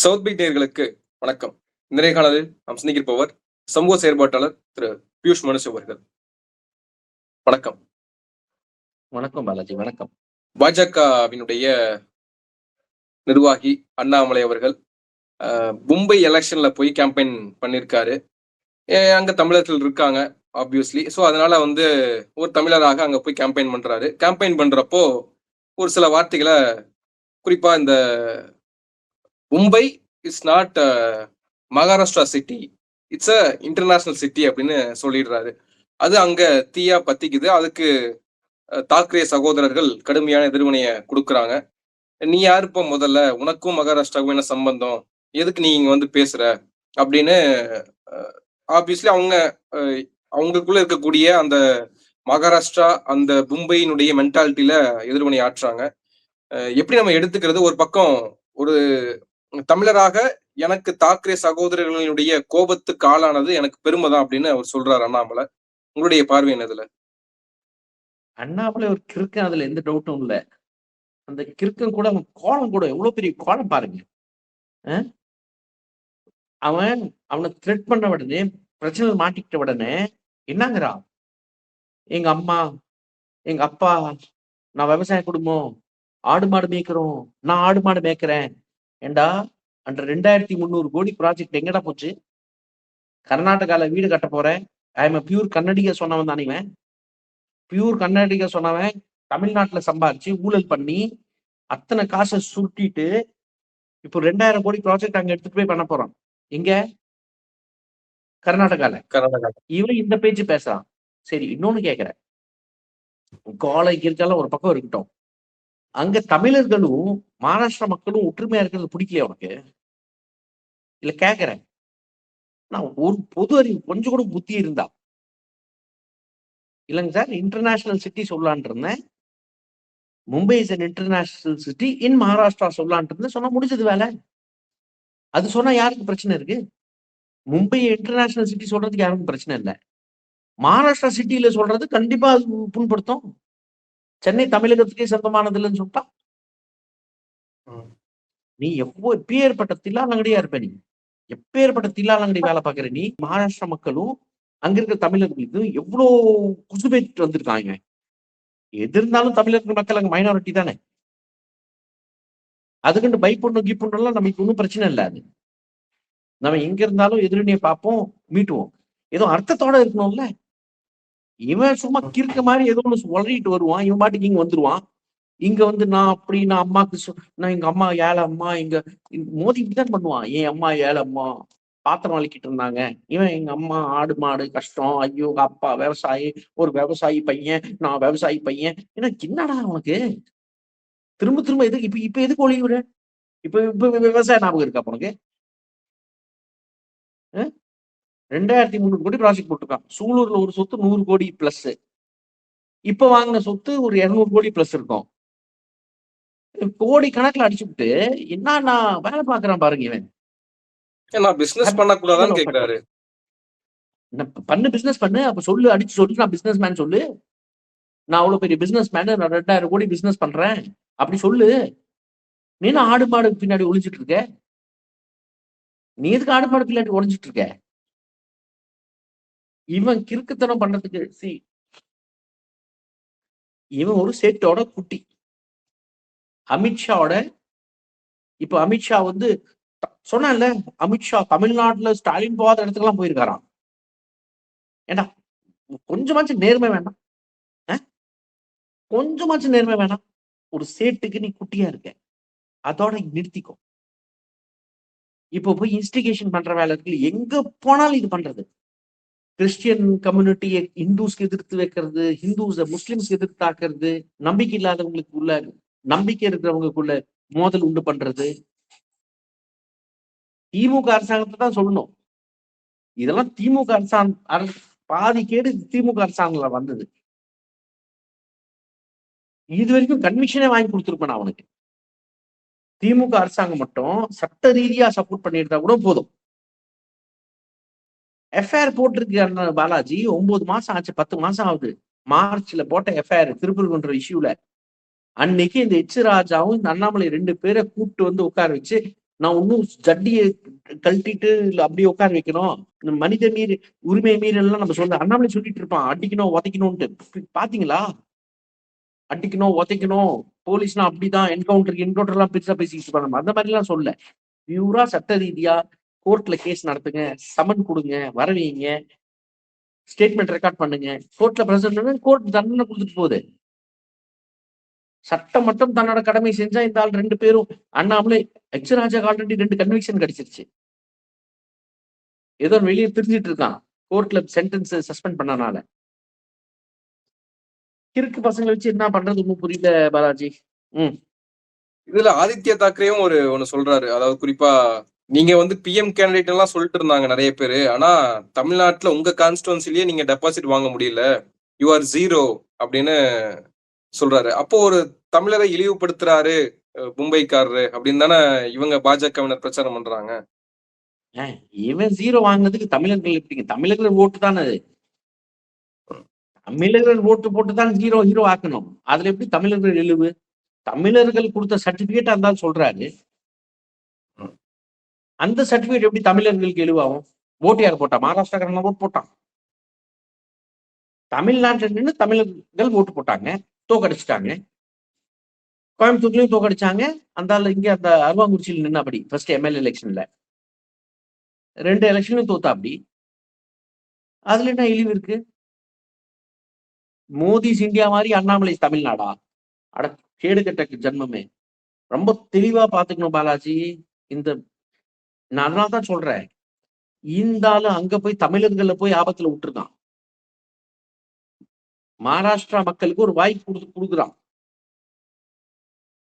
South beat நேயர்களுக்கு வணக்கம். இன்றைய காலையில் நாம் சிந்திக்கிருப்பவர் சமூக செயற்பாட்டாளர் திரு பியூஷ் மனுஷ் அவர்கள். வணக்கம். வணக்கம் பாலாஜி வணக்கம். பாஜகவினுடைய நிர்வாகி அண்ணாமலை அவர்கள் மும்பை எலெக்ஷன்ல போய் கேம்பெயின் பண்ணியிருக்காரு அங்க தமிழர்கள் இருக்காங்க ஆப்வியஸ்லி ஸோ அதனால வந்து ஒரு தமிழராக அங்க போய் கேம்பெயின் பண்றாரு. கேம்பெயின் பண்றப்போ ஒரு சில வார்த்தைகளை குறிப்பா இந்த Mumbai is not Maharashtra city it's a international city அப்படின்னு சொல்லிடுறாரு. அது அங்க தீயா பத்திக்குது. அதுக்கு அஹ், தாக்கரே சகோதரர்கள் கடுமையான எதிர்வினையை கொடுக்குறாங்க. நீ யார் இப்போ முதல்ல? உனக்கும் மகாராஷ்டிராவுக்கும் என்ன சம்பந்தம்? எதுக்கு நீ இங்க வந்து பேசுற? அப்படின்னு ஆப்வியஸ்லி அவங்க அவங்களுக்குள்ள இருக்கக்கூடிய அந்த மகாராஷ்டிரா அந்த மும்பையினுடைய மென்டாலிட்டியில எதிர்வினை ஆற்றுறாங்க. எப்படி நம்ம எடுத்துக்கிறது? ஒரு பக்கம் ஒரு தமிழராக எனக்கு தாக்கரே சகோதரர்களுடைய கோபத்துக்கு ஆளானது எனக்கு பெருமை தான் அப்படின்னு அவர் சொல்றாரு அண்ணாமலை. உங்களுடைய பார்வை என்னதுல அண்ணாமலை ஒரு கிறுக்கன் அதுல எந்த டவுட்டும் இல்ல. அந்த கிறுக்கன் கூட அவன் கோலம் கூட எவ்வளவு பெரிய கோலம் பாருங்க. அஹ்? அவன் அவனை த்ரெட் பண்ண உடனே பிரச்சனை மாட்டிக்கிட்ட உடனே என்னங்கிறான் எங்க அம்மா எங்க அப்பா நான் விவசாய குடும்பம் ஆடு மாடு மேய்க்கிறோம் நான் ஆடு மாடு மேய்க்கிறேன் ஏண்டா? அந்த ரெண்டாயிரத்தி முந்நூறு கோடி ப்ராஜெக்ட் எங்கடா போச்சு? கர்நாடகால வீடு கட்ட போறேன். ஐ எம் பியூர் கன்னடிக சொன்னவன் தானே இவன். பியூர் கன்னடிக சொன்னவன் தமிழ்நாட்டுல சம்பாரிச்சு ஊழல் பண்ணி அத்தனை காசை சுருட்டிட்டு இப்போ ரெண்டாயிரம் கோடி ப்ராஜெக்ட் அங்க எடுத்துட்டு போய் பண்ண போறான். எங்க? கர்நாடகால. கர்நாடகா இவன் இந்த பேச்சு பேசுறான். சரி இன்னொன்னு கேக்குறேன். கோலை இருக்கால ஒரு பக்கம் இருக்கட்டும். அங்க தமிழர்களும் மகாராஷ்டிரா மக்களும் ஒற்றுமையா இருக்கிறது பிடிக்கலையா உனக்கு? இல்ல கேக்குறேன். நான் ஒரு பொது அறிவு கொஞ்சம் கூட புத்தி இருந்தா. இல்லைங்க சார் இன்டர்நேஷனல் சிட்டி சொல்லலான் இருந்தேன். Mumbai is an international city in Maharashtra சொல்லலான் இருந்தேன். சொன்னா முடிஞ்சது வேலை. அது சொன்னா யாருக்கு பிரச்சனை இருக்கு? மும்பை இன்டர்நேஷனல் சிட்டி சொல்றதுக்கு யாருக்கும் பிரச்சனை இல்லை. மகாராஷ்டிரா சிட்டியில சொல்றது கண்டிப்பா அது புண்படுத்தும். சென்னை தமிழகத்துக்கே சொந்தமானது இல்லைன்னு சொல்லிட்டா. நீ எப்போ எப்பேற்பட்ட தில்லாலங்கடியா இருப்ப நீ? எப்பேற்பட்ட தில்லாலங்கடி வேலை பார்க்குற நீ? மகாராஷ்டிரா மக்களும் அங்க இருக்கிற தமிழர்களுக்கு எவ்வளோ குசுபேத்து வந்திருக்காங்க. எது இருந்தாலும் தமிழர்கள் மக்கள் அங்க மைனாரிட்டி தானே. அதுக்குண்டு பைப்பொண்ணு கீப்பொண்ணுலாம் நமக்கு ஒன்றும் பிரச்சனை இல்லை அது. நம்ம எங்க இருந்தாலும் எதிரணியை பார்ப்போம் மீட்டுவோம். ஏதோ அர்த்தத்தோட இருக்கணும்ல. இவன் சும்மா கிறுக்க மாதிரி ஏதோ ஒன்று உளறிட்டு வருவான். இவன் பாட்டுக்கு இங்க வந்துருவான். இங்க வந்து நான் அப்படி நான் அம்மாக்கு சொ- நான் எங்க அம்மா ஏழை அம்மா எங்க மோதி இப்படிதான் பண்ணுவான். என் அம்மா ஏழை அம்மா பாத்திரம் வலிக்கிட்டு இருந்தாங்க. இவன் எங்க அம்மா ஆடு மாடு கஷ்டம் ஐயோ அப்பா விவசாயி ஒரு விவசாயி பையன் நான் விவசாயி பையன். எனக்கு என்னடா உனக்கு? திரும்ப திரும்ப எதுக்கு இப்ப இப்ப எதுக்கு ஒளிவுற இப்ப இப்ப விவசாய ஞாபகம் இருக்கா உனக்கு? ரெண்டாயிரத்தி முந்நூறு கோடி ப்ராஜெக்ட் போட்டிருக்கான். சூலூர்ல ஒரு சொத்து நூறு கோடி பிளஸ் இப்ப வாங்கின சொத்து ஒரு இருநூறு கோடி பிளஸ் இருக்கும். கோடி கணக்குல அடிச்சுட்டு என்ன நான் வேலை பாக்குறான் பாருங்க இவன். நான் பிசினஸ் பண்ணக்கூடாதான்னு கேக்குறாரு. பண்ணு பிசினஸ் பண்ணு அப்ப சொல்லு அடிச்சு சொல்லு நான் பிசினஸ் மேன் சொல்லு. நான் அவ்வளவு பெரிய பிசினஸ் மேன் நான் ரெண்டாயிரம் கோடி பிசினஸ் பண்றேன். அப்படி சொல்லு. நீ ஆடு மாடு பின்னாடி ஒளிஞ்சிட்டு இருக்க? நீ எதுக்கு ஆடு மாடு பின்னாடி ஒளிஞ்சிட்டு இருக்க? இவன் கிறுக்குத்தனம் பண்றதுக்கு சி இவன் ஒரு சேட்டோட குட்டி. அமித்ஷாவோட இப்ப அமித்ஷா வந்து சொன்னேன்ல அமித்ஷா தமிழ்நாட்டுல ஸ்டாலின் போகாத இடத்துக்கெல்லாம் போயிருக்காராம். ஏண்டா கொஞ்சமாச்சும் நேர்மை வேண்டாம் அஹ்? கொஞ்சமாச்சும் நேர்மை வேணாம். ஒரு சேட்டுக்கு நீ குட்டியா இருக்க. அதோட நிறுத்திக்கோ. இப்போ போய் இன்ஸ்டிகேஷன் பண்ற வேலை இருக்கு. எங்க போனாலும் இது பண்றது. கிறிஸ்டியன் கம்யூனிட்டியை இந்துஸ்க்கு எதிர்த்து வைக்கிறது ஹிந்துஸ் முஸ்லிம்ஸ்க்கு எதிர்த்தாக்குறது நம்பிக்கை இல்லாதவங்களுக்கு உள்ள நம்பிக்கை இருக்கிறவங்களுக்குள்ள மோதல் உண்டு பண்றது. திமுக அரசாங்கத்தை தான் சொல்லணும். இதெல்லாம் திமுக அரசாங்க பாதி கேடு திமுக அரசாங்கம்ல வந்தது. இது வரைக்கும் கன்விக்ஷனே வாங்கி கொடுத்துருப்பேன் நான் அவனுக்கு திமுக அரசாங்கம் மட்டும் சட்ட ரீதியா சப்போர்ட் பண்ணியிருந்தா கூட போதும். எஃப்ஐஆர் போட்டிருக்கு பாலாஜி ஒன்பது மாசம் ஆச்சு பத்து மாசம் ஆகுது. மார்ச்ல போட்ட எஃப்ஐஆர் திருப்பூர்ன்ற இஷ்யூல. அன்னைக்கு இந்த எச் ராஜாவும் இந்த அண்ணாமலை ரெண்டு பேரை கூப்பிட்டு வந்து உட்கார வச்சு நான் இன்னும் ஜட்டியை கழட்டிட்டு இல்ல அப்படியே உட்கார வைக்கணும். இந்த மனித மீறி உரிமை மீறலாம் நம்ம சொல்ல அண்ணாமலை சொல்லிட்டு இருப்பான் அடிக்கணும் உதைக்கணும்ட்டு பாத்தீங்களா? அடிக்கணும் உதைக்கணும். போலீஸ்னா அப்படிதான் என்கவுண்டர் என்கவுண்டர் எல்லாம் பெருசா பேசிக்கிட்டு இருப்பாங்க. அந்த மாதிரி எல்லாம் சொல்ல பியூரா சட்ட ரீதியா கோர்ட்ல கேஸ் நடத்துங்க சமன் கொடுங்க வரவீங்க ஸ்டேட்மெண்ட் ரெக்கார்ட் பண்ணுங்க. கோர்ட்ல பிரசன்ட் கோர்ட் தண்டனை கொடுத்துட்டு போகுது. சட்டம் மட்டும் தன்னோட கடமை செஞ்சா இந்த ஆள் ரெண்டு பேரும் அண்ணாமலே எக்ஸராஜாக்கு ஆல்ரெடி ரெண்டு கன்விக்ஷன் கிடைச்சிருச்சு. ஏதோ வெளியே திரிஞ்சிட்டு இருக்கான். கோர்ட்ல சென்டென்ஸ் சஸ்பெண்ட் பண்ணனால. கிறுக்கு பசங்களை வச்சு என்ன பண்றது ஒன்றும் புரியல பாலாஜி. இதுல ஆதித்ய தாக்கரேவும் ஒரு ஒன்னு சொல்றாரு. அதாவது குறிப்பா நீங்க வந்து பிஎம் கேண்டிடேட் எல்லாம் சொல்லிட்டு இருந்தாங்க நிறைய பேர். ஆனா தமிழ்நாட்டுல உங்க கான்ஸ்டுவன்சிலேயே நீங்க டெபாசிட் வாங்க முடியல. யூ ஆர் ஜீரோ அப்படின்னு சொல்றாரு. அப்போ ஒரு தமிழரை இழிவுபடுத்துறாரு மும்பைக்காரரு அப்படின்னு தானே இவங்க பாஜகவினர் பிரச்சாரம் பண்றாங்க. இவன் ஜீரோ வாங்கினதுக்கு தமிழர்கள் எப்படிங்க தமிழர்கள் ஓட்டு தானே அது. தமிழர்கள் ஓட்டு போட்டு தான் ஜீரோ ஹீரோ ஆக்கணும். அதுல எப்படி தமிழர்கள் இழிவு? தமிழர்கள் கொடுத்த சர்டிபிகேட் அந்த சொல்றாரு. அந்த சர்டிபிகேட் எப்படி தமிழர்களுக்கு எழுவாகும்? ஓட்டு யார் போட்டா? மகாராஷ்டிராக்காரன் ஓட்டு போட்டான் தமிழ்நாட்டில் நின்று தமிழர்கள் ஓட்டு போட்டாங்க. தோக்கடிச்சிட்டாங்க. கோயம்புத்தூர்லயும் தோக்கடிச்சாங்க. அந்த இங்க அந்த அருவாங்குறிச்சியில் நின்று அப்படி ஃபர்ஸ்ட் எம்எல்ஏ எலெக்ஷன்ல ரெண்டு எலெக்ஷனும் தோத்தா அப்படி. அதுல என்ன இழிவு இருக்கு? மோதிஸ் இந்தியா மாதிரி அண்ணாமலை தமிழ்நாடா? அட கேடு கெட்ட ஜென்மமே. ரொம்ப தெளிவா பாத்துக்கணும் பாலாஜி. இந்த நான் அதனால தான் சொல்றேன். இந்த அங்க போய் தமிழர்கள்ல போய் ஆபத்துல விட்டுருக்கான். மகாராஷ்டிரா மக்களுக்கு ஒரு வாய்ப்பு கொடுத்து கொடுக்குறான்.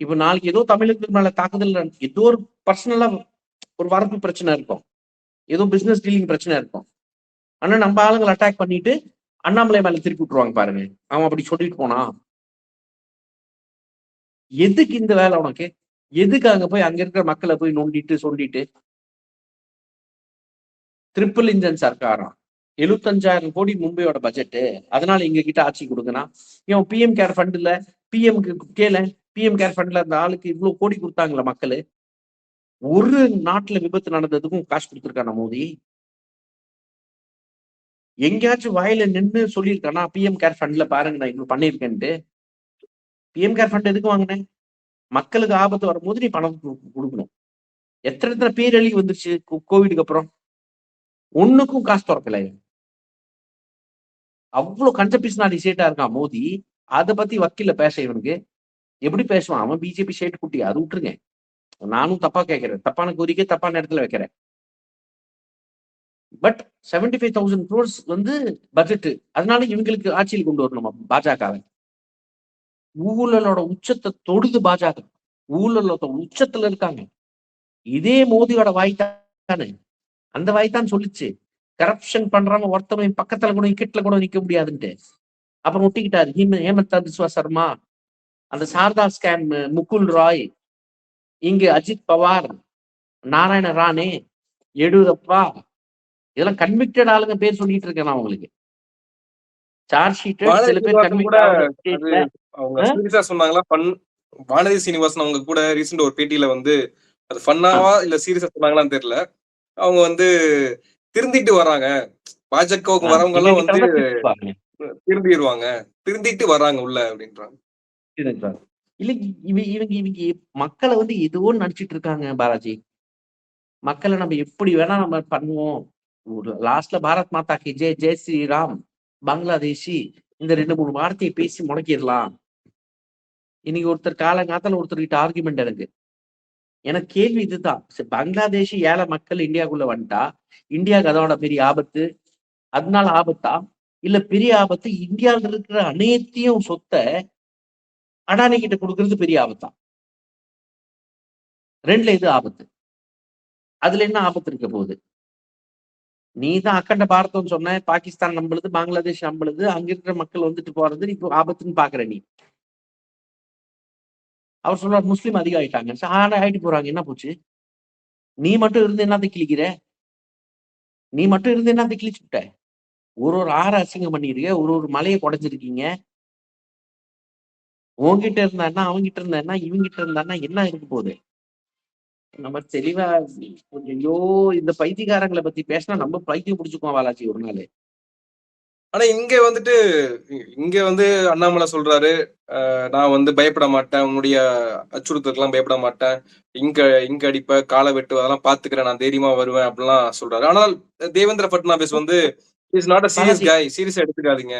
இப்ப நாளைக்கு ஏதோ தமிழர்கள் மேல தாக்குதல் ஏதோ ஒரு பர்சனலா ஒரு வரப்பு பிரச்சனை இருக்கும். ஏதோ பிசினஸ் டீலிங் பிரச்சனை இருக்கும். ஆனா நம்ம ஆளுங்களை அட்டாக் பண்ணிட்டு அண்ணாமலை மேல திருப்பி விட்டுருவாங்க பாருங்க. அவன் அப்படி சொல்லிட்டு போனா. எதுக்கு இந்த வேலை உனக்கு? எதுக்கு அங்க போய் அங்க இருக்கிற மக்களை போய் நோண்டிட்டு சொல்லிட்டு ட்ரிபிள் இன்ஜன் சர்க்காராம். எழுபத்தஞ்சாயிரம் கோடி மும்பையோட பட்ஜெட்டு அதனால எங்க கிட்ட ஆட்சி கொடுங்கண்ணா. இவன் பிஎம் கேர் ஃபண்ட் பிஎம்க்கு கேள பிஎம் கேர் ஃபண்ட்ல அந்த ஆளுக்கு இவ்வளவு கோடி கொடுத்தாங்களா மக்கள்? ஒரு நாட்டுல விபத்து நடந்ததுக்கும் காசு கொடுத்துருக்கானா மோடி எங்கேயாச்சும் வாயில நின்று சொல்லியிருக்கானா பிஎம் கேர் ஃபண்ட்ல பாருங்க நான் இவ்வளவு பண்ணியிருக்கேன்ட்டு. பிஎம் கேர் ஃபண்ட் எதுக்கு வாங்கினேன் மக்களுக்கு ஆபத்து வரும்போது நீ பணம் கொடுக்கணும். எத்தனை எத்தனை பேரழிவு வந்துருச்சு கோவிடுக்கு அப்புறம்? ஒண்ணுக்கும் காசு திறக்கல. அவ்வளவு கஞ்ச பிசினாடி சேட்டா இருக்கான் மோடி அதை பத்தி வக்கீல பேச இவனுக்கு. எப்படி பேசுவான்? அவன் பிஜேபி ஷேட் குட்டி. அது விட்டுருங்க. நானும் தப்பா கேட்கிறேன். தப்பான கோரிக்கை தப்பான இடத்துல வைக்கிறேன். But seventy five thousand crores வந்து பட்ஜெட் அதனால இவங்களுக்கு ஆட்சியில் கொண்டு வரணும்? பாஜகவை. ஊழலோட உச்சத்தை தொடுது பாஜக. ஊழலோட உச்சத்துல இருக்காங்க. இதே மோதியோட வாய் தானே? அந்த வாய் தான் சொல்லுச்சு கரப்ஷன் பண்றவங்க ஒருத்தவன் பக்கத்துல கூட கிட்ட கூட நிக்க முடியாதுன்ட்டு. அப்புறம் ஒட்டிக்கிட்டாரு. ஹேம ஹேமந்தா பிஸ்வா சர்மா. அந்த சாரதா ஸ்கேம் முகுல் ராய். இங்க அஜித் பவார் நாராயண ராணே எடியூரப்பா. இதெல்லாம் கன்விக்டட் ஆளுங்க பேர் சொல்லிட்டு இருக்கேன் நான் உங்களுக்கு. சார்ஜ் ஷீட் சில பேர் கன்விக்ட் சொன்னாங்களா ஃபன் வானதி சீனிவாசன் அவங்க கூட ரீசெண்ட் ஒரு பேட்டியில வந்து அது ஃபன்னாவா இல்ல சீரியஸா சொன்னாங்களான்னு தெரியல. அவங்க வந்து திருந்திட்டு வராங்க. பாஜகவுக்கு வரவங்க எல்லாம் வந்து திருந்திடுவாங்க திருந்திட்டு வராங்க உள்ள அப்படின்றாங்க. இல்ல இவ இவங்க இவங்க மக்களை வந்து ஏதோ நடிச்சிட்டு இருக்காங்க பாலாஜி. மக்களை நம்ம எப்படி வேணா நம்ம பண்ணுவோம். லாஸ்ட்ல பாரத் மாதா கி ஜெய் ஜெய் ஸ்ரீராம் பங்களாதேஷி இந்த ரெண்டு மூணு வார்த்தையை பேசி முடக்கிடலாம். இன்னைக்கு ஒருத்தர் காலங்காத்தால ஒருத்தர்கிட்ட ஆர்குமெண்ட் எனக்கு எனக்கு கேள்வி இதுதான். சரி, பங்களாதேஷி ஏழை மக்கள் இந்தியாக்குள்ள வந்துட்டா இந்தியாவுக்கு அதோட பெரிய ஆபத்து அதனால ஆபத்தா? இல்ல பெரிய ஆபத்து இந்தியாவில் இருக்கிற அனைத்தையும் சொத்தை அடானி கிட்ட கொடுக்கறது பெரிய ஆபத்தா? ரெண்டுல இது ஆபத்து? அதுல என்ன ஆபத்து இருக்க போகுது? நீ தான் அக்கண்ட பாரதம் சொன்ன பாகிஸ்தான் நம்பளுது பங்களாதேஷ் நம்பளுது அங்க இருக்கிற மக்கள் வந்துட்டு போறது இப்போ ஆபத்துன்னு பாக்குற நீ. அவர் சொல்றார் முஸ்லீம் அதிகம் ஆயிட்டாங்க ஆனா ஆயிட்டு போறாங்க. என்ன போச்சு? நீ மட்டும் இருந்து என்னத்தை கிழிக்கிற? நீ மட்டும் இருந்து என்னத்தை கிழிச்சு விட்ட? ஒரு ஒரு ஆறு அசிங்கம் பண்ணிருக்க? ஒரு ஒரு மலையை குடைஞ்சிருக்கீங்க? உன்கிட்ட இருந்தான்னா அவங்ககிட்ட இருந்தான்னா இவங்கிட்ட இருந்தான்னா என்ன இருக்க போகுது? நம்ம தெளிவா ஐயோ இந்த பைத்தியக்காரங்களை பத்தி பேசினா நம்ம பைத்தியம் பிடிச்சுக்குவோம் பாலாஜி ஒரு நாள். ஆனா இங்க வந்துட்டு இங்க வந்து அண்ணாமலை சொல்றாரு நான் வந்து பயப்பட மாட்டேன் உன்னுடைய அச்சுறுத்தலுக்கெல்லாம் பயப்பட மாட்டேன் இங்க இங்க அடிப்ப காலை வெட்டு அதெல்லாம் பாத்துக்கிறேன் நான் தைரியமா வருவேன் அப்படிலாம் சொல்றாரு ஆனால் தேவேந்திர பட்னாவிஸ் வந்து இஸ் நாட் அ சீரியஸ். காய் சீரியஸா எடுத்துக்காதீங்க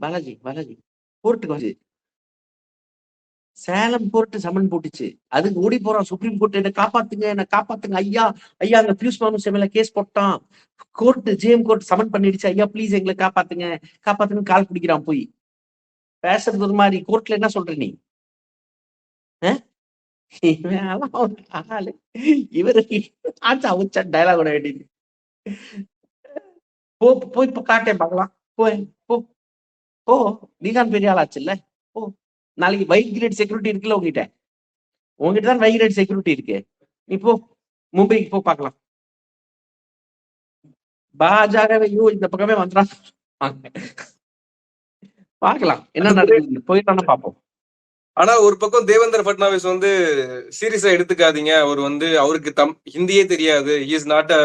பாலாஜி பாலாஜி கோர்ட்டுக்கு சேலம் கோர்ட்டு சமன் போட்டுச்சு. அதுக்கு ஓடி போறான். சுப்ரீம் கோர்ட் என்ன காப்பாத்துங்க என்ன காப்பாத்துங்க. ஐயா ஐயா அங்க பியூஸ் மாமு செமையில கேஸ் போட்டான். கோர்ட் ஜேஎம் கோர்ட் சமன் பண்ணிடுச்சு. ஐயா ப்ளீஸ் எங்களை காப்பாத்துங்க. காப்பாத்துங்க கால் பிடிக்கிறான் போய். பேசுறது ஒரு மாதிரி கோர்ட்ல என்ன சொல்ற நீ? ஆளு. இவரு ஆச்சா உச்சா டைலாக் விட வேண்டியது. போ போய் இப்ப காட்டேன் பார்க்கலாம். போய் போ. போ நீதான் பெரிய ஆளாச்சுல்ல? இல்லை நாளைக்கு வைட் கிரேட் செக்யூரிட்டி இருக்குல்ல உங்ககிட்ட உங்ககிட்ட தான் வைட் கிரேட் செக்யூரிட்டி இருக்கு. நீ போ மும்பைக்கு போ பார்க்கலாம். பாஜகவே ஐயோ இந்த பக்கமே வந்துடான் பார்க்கலாம் என்ன நடக்குது. போயிட்டானா பார்ப்போம். ஆனா ஒரு பக்கம் தேவேந்திர பட்னாவிஸ் வந்து சீரியஸா எடுத்துக்காதீங்க. அவர் வந்து அவருக்கு தம் ஹிந்தியே தெரியாது. இஸ் நாட் அ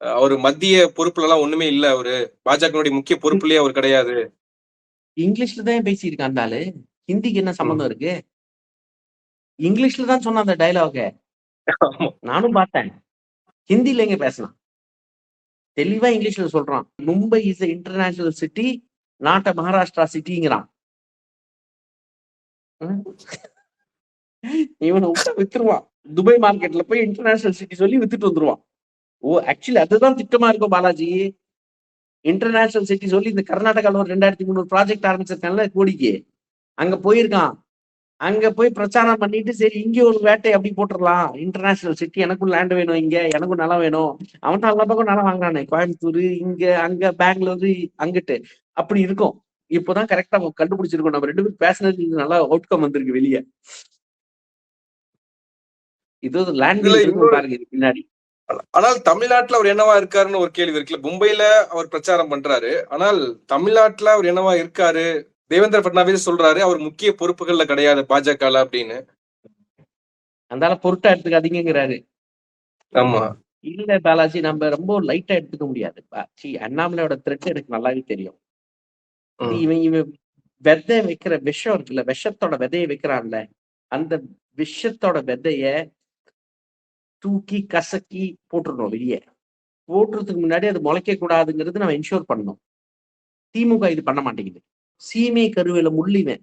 அவர் மத்திய பொறுப்புல எல்லாம் ஒண்ணுமே இல்ல அவரு. பாஜகனுடைய முக்கிய பொறுப்புலயே அவர் கிடையாது. இங்கிலீஷ்ல தான் ஆளு. ஹிந்திக்கு என்ன சம்மந்தம் இருக்கு? இங்கிலீஷ்ல தான் சொன்ன அந்த டைலாக. நானும் பார்த்தேன். ஹிந்தில எங்க பேசலாம் தெளிவா இங்கிலீஷ்ல சொல்றான். Mumbai is international city not a Maharashtra சிட்டிங்கிறான். இவனை விட்டா வித்துருவான். துபாய் மார்க்கெட்ல போய் இன்டர்நேஷனல் சிட்டி சொல்லி வித்துட்டு வந்துருவான். ஓ ஆக்சுவலி அதுதான் திட்டமா இருக்கும் பாலாஜி. இன்டர்நேஷனல் சிட்டி சொல்லி இந்த கர்நாடகால ஒரு ரெண்டாயிரத்தி முந்நூறு ப்ராஜெக்ட் ஆரம்பிச்சிருக்காங்கல்ல கோடிக்கு. அங்க போயிருக்கான். அங்க போய் பிரச்சாரம் பண்ணிட்டு சரி இங்க ஒரு வேட்டை அப்படி போட்டுடலாம் இன்டர்நேஷனல் சிட்டி எனக்கும் லேண்ட் வேணும் இங்க எனக்கும் நிலம் வேணும். அவன் எல்லா பக்கம் நிலம் வாங்குறானே. கோயம்புத்தூர் இங்க அங்க பெங்களூரு அங்கிட்டு. அப்படி இருக்கும். இப்போதான் கரெக்டா கண்டுபிடிச்சிருக்கோம். நம்ம ரெண்டு பேரும் பேசினது நல்லா அவுட்கம் வந்திருக்கு வெளியே. இது லேண்ட் பாருங்க இது பின்னாடி. ஆனால் தமிழ்நாட்டுல அவர் என்னவா இருக்காருன்னு ஒரு கேள்வி இருக்குல்ல மும்பைல அவர் பிரச்சாரம் பண்றாரு. ஆனால் தமிழ்நாட்டுல அவர் என்னவா இருக்காரு? தேவேந்திர பட்னாவிஸ் சொல்றாரு அவர் முக்கிய பொறுப்புகள்ல கிடையாது பாஜகல அப்படின்னு. அந்தால பொருட்டா எடுத்துக்காதீங்கிறாரு ஆமா. இல்ல பாலாஜி நம்ம ரொம்ப லைட்டா எடுத்துக்க முடியாது. சி அண்ணாமலையோட த்ரெட் எனக்கு நல்லாவே தெரியும். இவன் இவன் விதை வைக்கிற விஷம் இருக்குல்ல விஷத்தோட விதைய வைக்கிறான்ல அந்த விஷத்தோட விதைய தூக்கி கசக்கி போட்டுறணும் வெளியே. போட்டுறதுக்கு முன்னாடி அது முளைக்க கூடாதுங்கிறது நம்ம என்ஷூர் பண்ணணும். திமுக இது பண்ண மாட்டேங்குது. சீமை கருவையில முள்ளிவன்.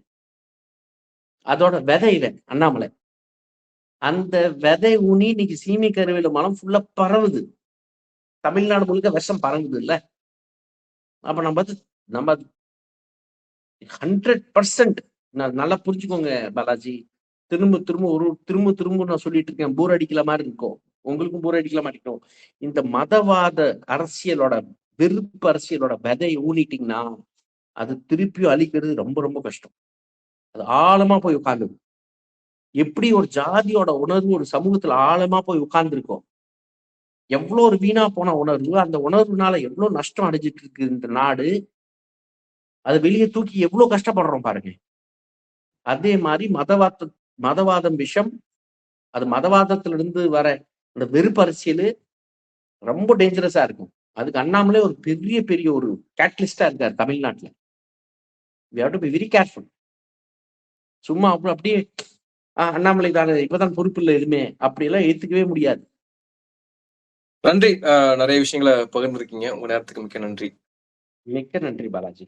அதோட விதை இவன் அண்ணாமலை. அந்த விதை ஊனி இன்னைக்கு சீமை கருவையில மலம் ஃபுல்லா பரவுது. தமிழ்நாடு முழுக்க விஷம் பரவுது இல்ல அப்ப நம்ம நம்ம ஹண்ட்ரட் பர்சன்ட் நல்லா புரிஞ்சுக்கோங்க பாலாஜி. திரும்ப திரும்ப ஒரு திரும்ப திரும்ப நான் சொல்லிட்டு இருக்கேன். போர் அடிக்கல மாதிரி இருக்கும். உங்களுக்கும் போர் அடிக்கல மாதிரி இருக்கும். இந்த மதவாத அரசியலோட வெறுப்பு அரசியலோட விதை ஊனிட்டீங்கன்னா அது திருப்பியும் அழிக்கிறது ரொம்ப ரொம்ப கஷ்டம். அது ஆழமா போய் உட்கார்ந்து எப்படி ஒரு ஜாதியோட உணர்வு ஒரு சமூகத்துல ஆழமா போய் உட்கார்ந்துருக்கோம் எவ்வளோ ஒரு வீணா போன உணர்வு அந்த உணர்வுனால எவ்வளோ நஷ்டம் அடைஞ்சிட்டு இருக்கு இந்த நாடு? அதை வெளியே தூக்கி எவ்வளோ கஷ்டப்படுறோம் பாருங்க. அதே மாதிரி மதவாத மதவாதம் விஷம் அது மதவாதத்துல இருந்து வர அந்த வெறுப்பு அரசியல் ரொம்ப டேஞ்சரஸா இருக்கும். அதுக்கு அண்ணாமலே ஒரு பெரிய பெரிய ஒரு கேட்டலிஸ்டா இருக்காரு தமிழ்நாட்டுல. We have to be very careful. சும்மா அப்புறம் அப்படியே அண்ணாமலை தானே இப்பதான் பொறுப்பு இல்லை எதுவுமே. அப்படியெல்லாம் ஏத்துக்கவே முடியாது. நன்றி. நிறைய விஷயங்களை பகிர்ந்திருக்கீங்க. உங்க நேரத்துக்கு மிக்க நன்றி. மிக்க நன்றி பாலாஜி.